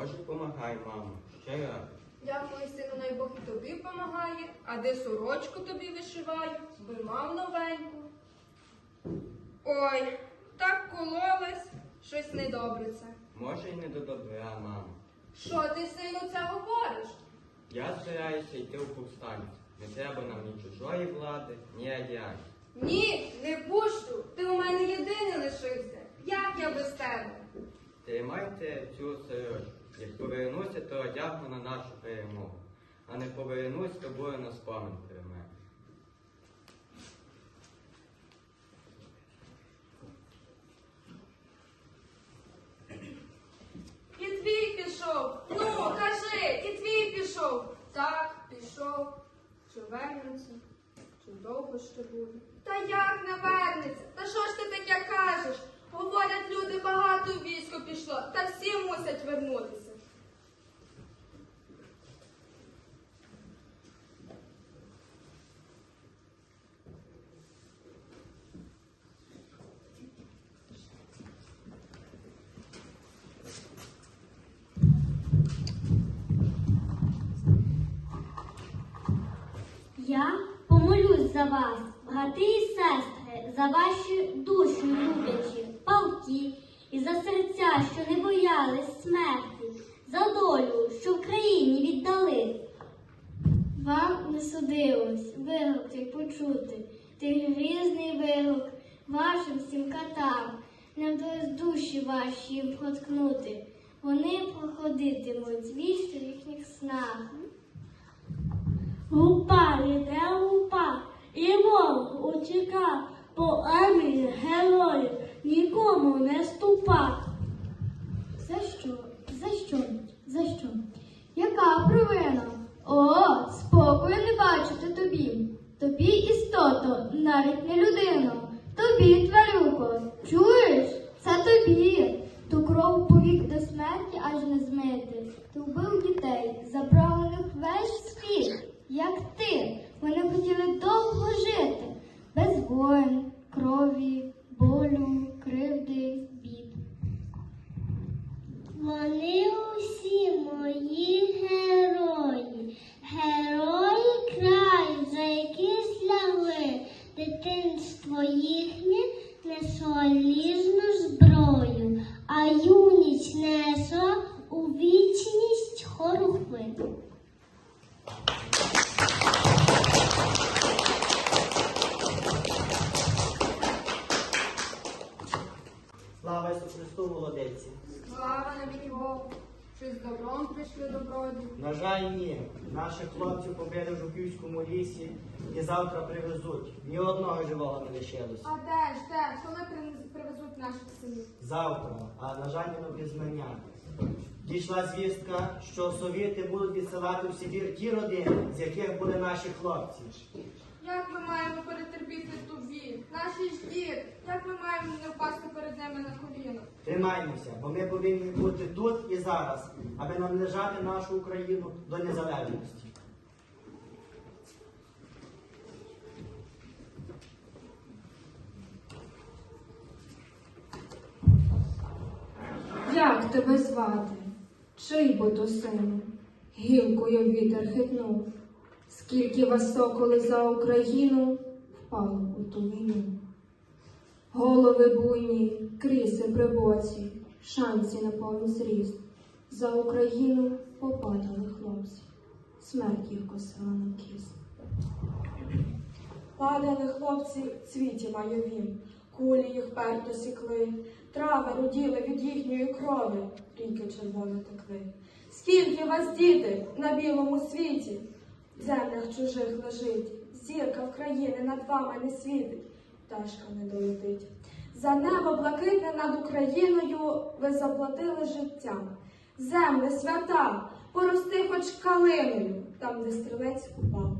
Боже, помагай, мамо. Ще раз. Дякую, сину, най Бог і тобі помагає, а де сорочку тобі вишиваю, би мав новеньку. Ой, так кололась, щось недобре це. Може, й не до добра, мамо. Що ти, сину, це говориш? Я збираюся йти у повстанців. Не треба нам ні чужої влади, ні радіації. Ні, не пущу. Ти у мене єдиний лишився. Як я без тебе? Тримайте цю сорочку. Як повернуся, на нашу перемогу. А не повернусь, то буде на про мене. І твій пішов. Ну, кажи, і твій пішов. Так, пішов. Чи вернеться? Чи довго ще буде? Та як не вернеться? Та що ж ти таке кажеш? Говорять, люди багато військо пішло, та всі мусять вернутися. Я помолюсь за вас, брати і сестри, за ваші душі люблячі, палки, і за серця, що не боялись смерті, за долю, що в країні віддали. Вам не судилось вигук цей почути, той грізний вигук вашим всім катам, не вдалось душі ваші проткнути. Вони проходитимуть вічно в їхніх снах. Гупа йде гупа, і ворог утіка, по армії героїв нікому не ступа. За що? За що? За що? Яка провина? О, спокою не бачити тобі. Тобі істото, навіть не людину. Тобі, тварюко, чуєш? Це тобі. Ту кров повік до смерті аж не змити. Ти вбив дітей, забрав у них весь світ, як ти. Вони хотіли довго жити, без воїн, крові, болю, кривди, бід. Вони усі мої Що з добром прийшли добродії. На жаль, ні. Наших хлопців побили в Жуківському лісі і завтра привезуть. Ні одного живого не лишилось. А де ж, де? Коли принес- привезуть наших синів? Завтра, а на жаль, не на пізнання. Дійшла звістка, що совєти будуть відсилати в Сибір ті родини, з яких були наші хлопці. Як ми маємо перетерпіти ту біль? Наші ж діти, як ми маємо не впасти перед ними на? Тримаймося, бо ми повинні бути тут і зараз, аби наближати нашу Україну до незалежності. Як тебе звати? Чий бо то сину? Гілкою вітер хитнув. Скільки вас соколи за Україну впало у ту війну. Голови буйні, кріси при боці, шанси на повний зріст. За Україну попадали хлопці, смерть їх косила на кіст. Падали хлопці в цвіті майові, кулі їх перто сікли, трави роділи від їхньої крови, ріки червоно текли. Скільки вас, діти, на білому світі, в землях чужих лежить, зірка в країни над вами не світить, пташка не долетить. За небо блакитне над Україною ви заплатили життям. Земля свята, порости хоч калиною, там, де стрілець упав.